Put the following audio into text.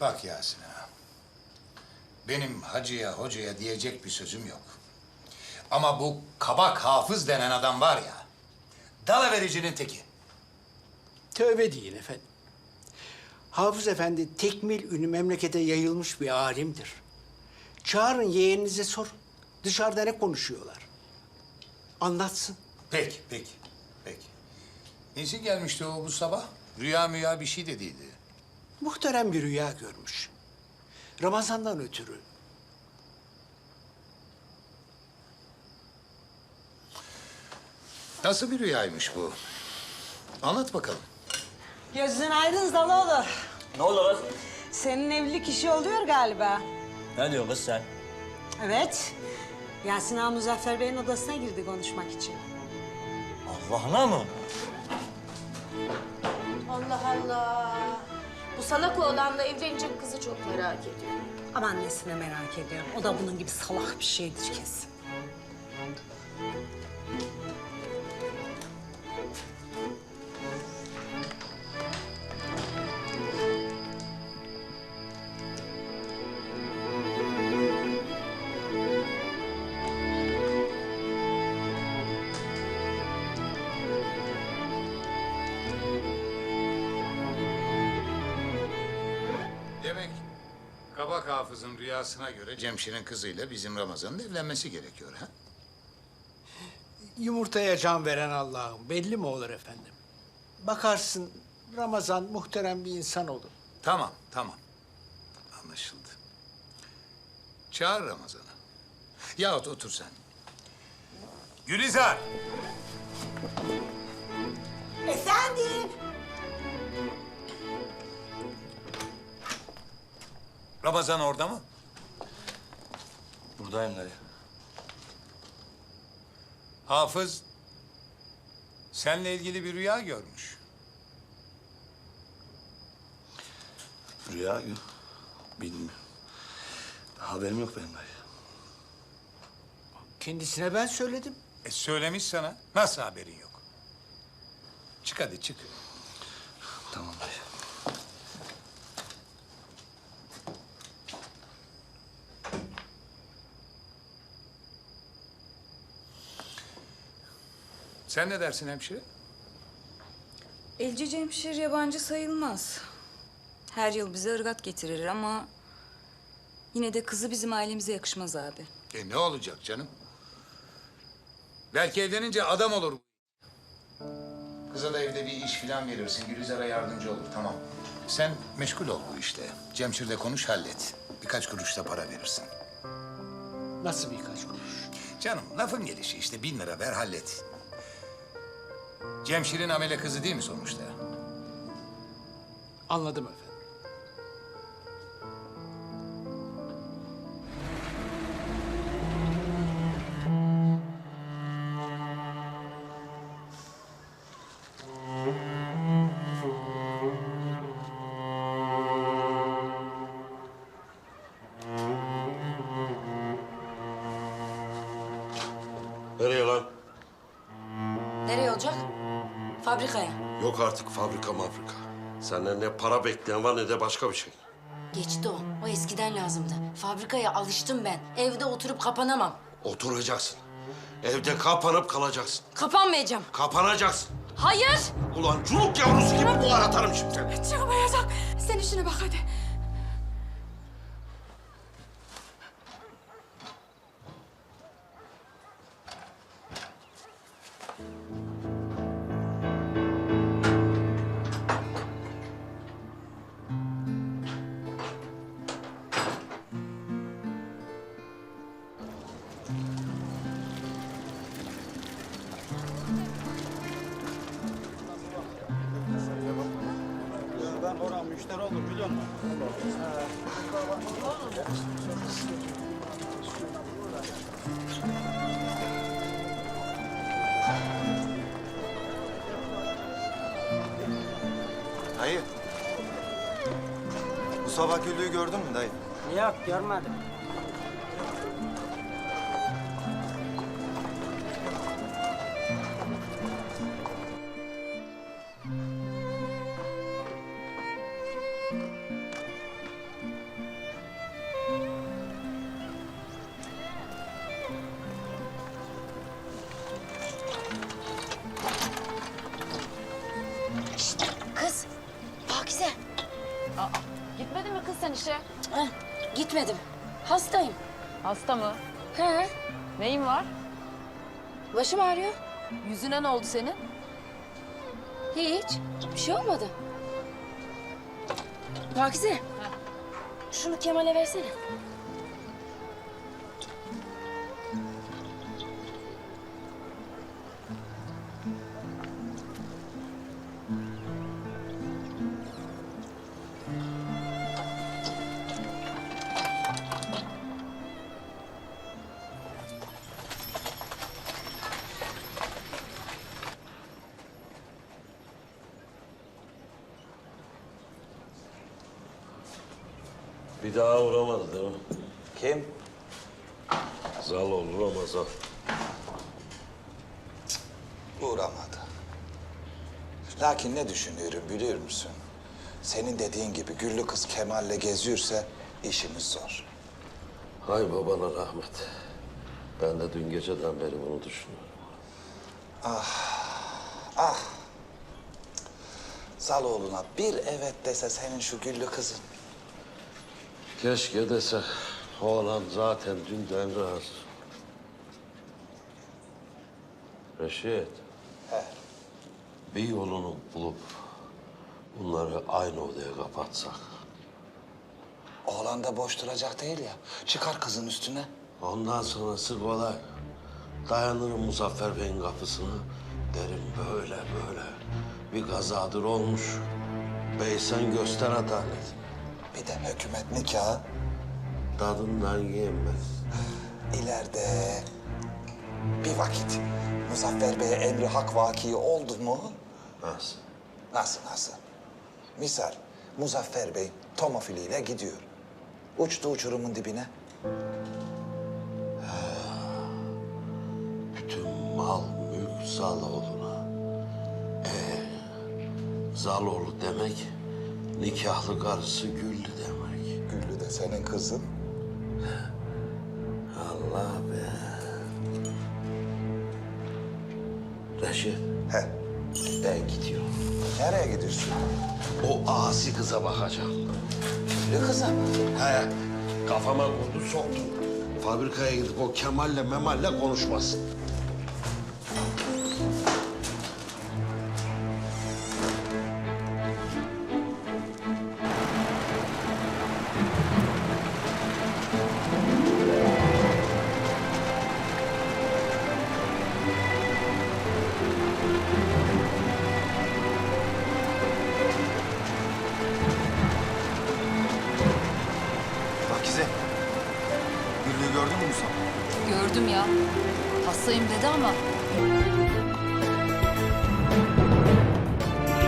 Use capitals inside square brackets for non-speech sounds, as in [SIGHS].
Bak Yasin ağa. Benim hacıya hocaya diyecek bir sözüm yok. Ama bu kabak hafız denen adam var ya... ...dalavericinin teki. Tövbe deyin efendim. Hafız Efendi tekmil ünü memlekete yayılmış bir alimdir. Çağırın yeğeninize sor. Dışarıda ne konuşuyorlar? Anlatsın. Peki, peki, peki. Nesi gelmişti o bu sabah? Rüya müya bir şey de değildi. Muhterem bir rüya görmüş. Ramazan'dan ötürü. Nasıl bir rüyaymış bu? Anlat bakalım. Gözün aydın Zaloğlu. Ne oldu kız? Senin evlilik işi oluyor galiba. Ne diyorsun kız sen? Evet. Yasin Ağa Muzaffer Bey'in odasına girdi konuşmak için. Allah'ına mı? Allah Allah. Bu salak oğlanla evlenecek kızı çok merak ediyorum. Ama annesine merak ediyorum. O da bunun gibi salak bir şeydir kesin. Kabak hafızın rüyasına göre Cemşir'in kızıyla bizim Ramazan'ın evlenmesi gerekiyor ha? Yumurtaya can veren Allah'ım belli mi olur efendim? Bakarsın Ramazan muhterem bir insan olur. Tamam, tamam. Anlaşıldı. Çağır Ramazan'ı. Yahut otur sen. Gülizar! Efendim? Ramazan orada mı? Buradayım dayı. Hafız seninle ilgili bir rüya görmüş. Rüya yok. Bilmiyorum. Haberim yok benim dayı. Kendisine ben söyledim. E söylemiş sana. Nasıl haberin yok? Çık hadi çık. Tamam dayı. Sen ne dersin hemşire? Elci Cemşir yabancı sayılmaz. Her yıl bize ırgat getirir ama... ...yine de kızı bizim ailemize yakışmaz abi. E ne olacak canım? Belki evlenince adam olur. Kıza da evde bir iş filan verirsin. Gülizar'a yardımcı olur. Tamam. Sen meşgul ol bu işte. Cemşir'le konuş hallet. Birkaç kuruş da para verirsin. Nasıl birkaç kuruş? Canım lafın gelişi işte bin lira ver hallet. Cemşir'in amele kızı değil mi sonuçta? Anladım efendim. Fabrikaya. Yok artık fabrika mabrika. Senden ne para bekleyen var ne de başka bir şey. Geçti o. O eskiden lazımdı. Fabrikaya alıştım ben. Evde oturup kapanamam. Oturacaksın. Evde kapanıp kalacaksın. Kapanmayacağım. Kapanacaksın. Hayır. Ulan çuluk yavrusu gibi buhar atarım şimdi seni. Çıkmayacak. Sen işine bak hadi. Oran müşteri olur biliyor musun? Dayı. Bu sabah güllüğü gördün mü dayı? Yok görmedim. Heh, gitmedim. Hastayım. Hasta mı? He, Neyin var? başım ağrıyor. Yüzüne ne oldu senin? Hiç. Bir şey olmadı. Pakize. Şunu Kemal'e versene. Bir daha uğramadı değil mi? Kim? Zaloğlu Ramazan. Uğramadı. Lakin ne düşünüyorum biliyor musun? Senin dediğin gibi güllü kız Kemal'le geziyorsa işimiz zor. Hay babana rahmet. Ben de dün geceden beri bunu düşünüyorum. Ah! Zaloğlu'na bir evet dese senin şu güllü kızın. Keşke dese. Oğlan zaten dünden razı. Reşit. He. Bir yolunu bulup bunları aynı odaya kapatsak. Oğlan da boş duracak değil ya. Çıkar kızın üstüne. Ondan sonrası kolay. Dayanırım Muzaffer Bey'in kapısına. Derim böyle böyle. Bir kazadır olmuş. Bey sen göster adalet. Bir de hükümet nikahı. Tadından yenmez. İleride bir vakit Muzaffer Bey'e emri hak vaki oldu mu? Nasıl? Nasıl nasıl? Misal Muzaffer Bey tomofiliyle gidiyor. Uçtu uçurumun dibine. [SIGHS] Bütün mal mülk Zaloğlu'na. Ee, Zaloğlu demek nikahlı karısı Güllü demek. Güllü de senin kızın. Allah be. Reşit, He. ben gidiyorum. Nereye gidiyorsun? O asi kıza bakacağım. Güllü kıza mı? He, kafama kurdu soktu. Fabrikaya gidip o Kemal'le Memal'le konuşmasın. Gördüm ya. Hastayım dedi ama